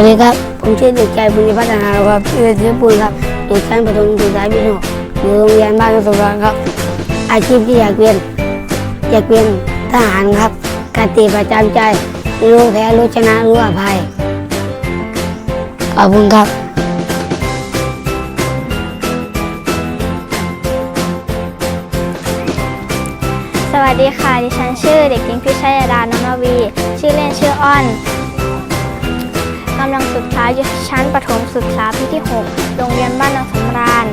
วัสดีครับ ผมชื่อเด็กชายบุญพัฒนาครับชื่อเล่นชื่อปุณครับอยู่ชั้นประถมศึกษาปีหกอยู่โรงเรียนบ้านสมรครับ อาชีพที่อยากเป็นอยากเป็นทหารครับกติประจำใจรู้แพ้รู้ชนะรู้อภัยขอบคุณครับสวัสดีค่ะ ดิฉันชื่อเด็กหญิงพิชยดานนวี ชื่อเล่นชื่ออ้อนำลังศึกษาอยู่ชั้นประถมศึกษาปีที่ 6 โรงเรียนบ้านนองสำราญ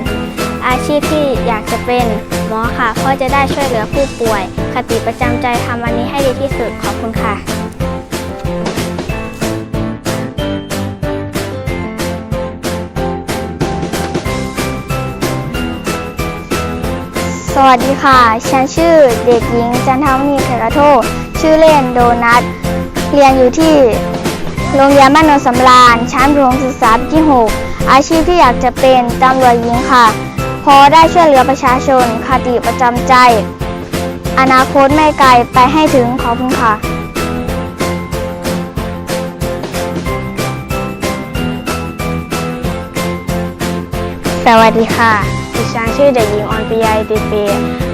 อาชีพที่อยากจะเป็นหมอค่ะเพราะจะได้ช่วยเหลือผู้ป่วย คติประจำใจทำวันนี้ให้ดีที่สุดขอบคุณค่ะสวัสดีค่ะ ฉันชื่อเด็กหญิงจันทมณีเถระโท ชื่อเล่นโดนัท เรียนอยู่ที่ โรงเรียนบ้านโนนสำราญชั้นประถมศึกษาปีที่ 6 อาชีพที่อยากจะเป็นตำรวจหญิงค่ะเพอได้ช่วยเหลือประชาชนคติประจำใจ อนาคตไม่ไกลไปให้ถึงขอบคุณค่ะสวัสดีค่ะ ดิฉันชื่อเด็กหญิงออนปิยาอิติเป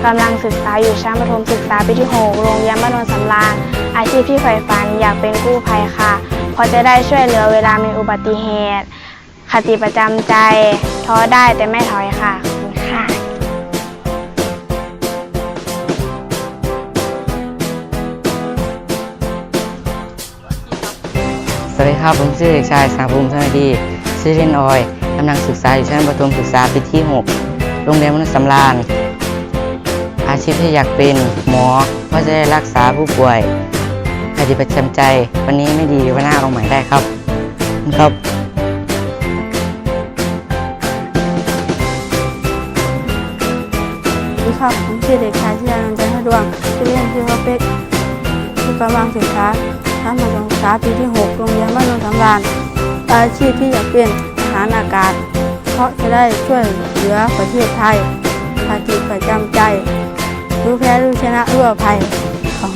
กำลังศึกษาอยู่ชั้นประถมศึกษาปีที่ 6 โรงเรียนบ้านโนนสำราญอาชีพที่ใฝ่ฝันอยากเป็นกู้ภัยค่ะ เพราะจะได้ช่วยเหลือเวลามีอุบัติเหตุ คติประจำใจ ท้อได้แต่ไม่ถอยค่ะค่ะสวัสดีครับ ผมชื่อเด็กชายสังภูมิธนดีชื่อเล่นออยกำลังศึกษาอยู่ชั้นประถมศึกษาปีที่ 6 โรงเรียนมนุษย์สำราญ อาชีพที่อยากเป็นหมอเพราะจะได้รักษาผู้ป่วย คติประจำใจ วันนี้ไม่ดีวันหน้าเอาใหม่ได้ครับครับสวัสดีครับผมชื่อเด็กชายชยานันจันทดวงชื่อเล่นชื่อว่าเป็กที่กำลังศึกษาชั้นประถมศึกษาปีที่ 6 โรงเรียนบ้านโนนสำราญอาชีพที่อยากเป็นทหารอากาศ เพราะจะได้ช่วยเหลือประเทศไทยภาติประจำใจ รู้แพ้รู้ชนะรู้อภัยของ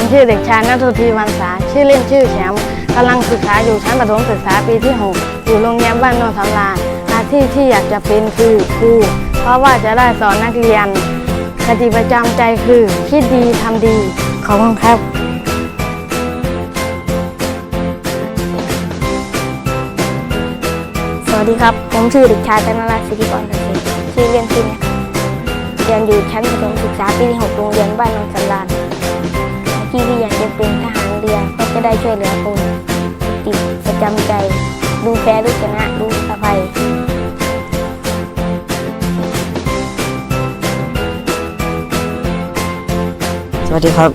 ผมชื่อเด็กชายนัททีวันษาชื่อเล่นชื่อแชมป์กำลังศึกษาอยู่ชั้นประถมศึกษาปีที่ 6 อยู่โรงเรียนบ้านโนนสำราญอาชีพที่อยากจะเป็นคือครูเพราะว่าจะได้สอนนักเรียนคติประจำใจคือคิดดีทำดี ขอบคุณครับสวัสดีครับ ผมชื่อเด็กชายธนรัตน์สิทธิกรเกษตรชื่อเล่นชื่อเรียนอยู่ชั้นประถมศึกษาปีที่6โรงเรียนบ้านนนสำราญ อาชีพที่อยากจะเป็นทหารเรือก็จะได้ช่วยเหลือคนติดประจำใจ ดูแพ้ดูชนะดูอภัยสวัสดีครับ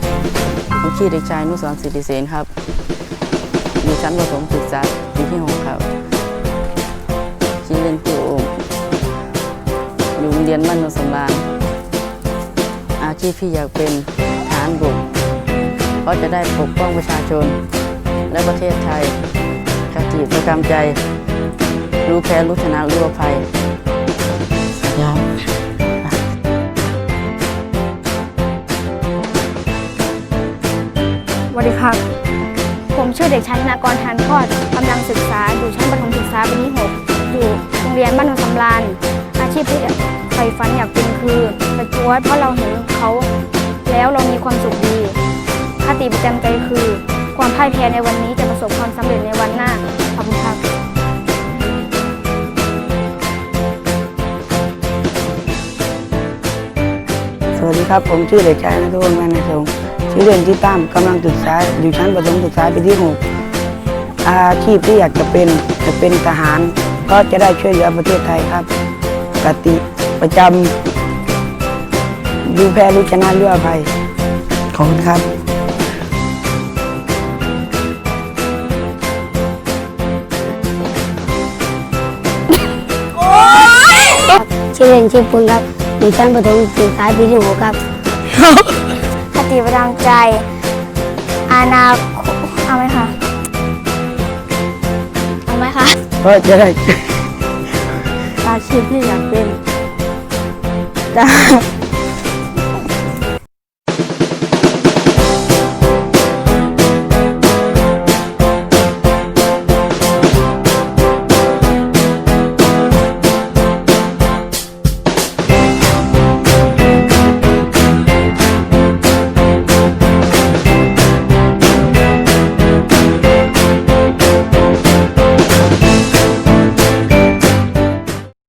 ผมชื่อเด็กชายนุสรสิทธิเสนครับ อยู่ชั้นประถมศึกษาปีที่6ครับ ชื่อเล่นชื่อโอมอยู่โรงเรียนบ้านโนนสำราอาชีพที่อยากเป็นทหารบก เพราะจะได้ปกป้องประชาชน และประเทศไทยคติประจำใจ รู้แพ้รู้ชนะรู้อภัยสวัสดีครับสวัสดีครับ ผมชื่อเด็กชายธนากรทานทอดกำลังศึกษาอยู่ชั้นประถมศึกษาปีที่6อยู่โรงเรียนบ้านโนนสำราญอาชีพที่ใฝ่ฝันอยากเป็นคือประจวดเพราะเราเห็นเขาแล้วเรามีความสุขดีค ติประจำใจคือ ความพ่ายแพ้ในวันนี้จะประสบความสำเร็จในวันหน้า ขอบคุณครับสวัสดีครับ ผมชื่อเด็กชายนัทพงศ์วรรณสงชื่อเล่นชื่อตั้มกำลังศึกษาอยู่ชั้นประถมศึกษาปีที่6อาชีพที่อยากจะเป็นจะเป็นทหาร ก็จะได้ช่วยเหลือประเทศไทยครับกติประจำดูแพ้รู้ชนะเรื่อภัยขอบคุณครับ ชื่อเล่นชื่อปุณครับอยู่ชั้นประถมศึกษาปีที่หกครับคติประจำใจอนาคตเอาไหมคะเอาไหมคะเออจะได้อาชีพที่อยากเป็นทหา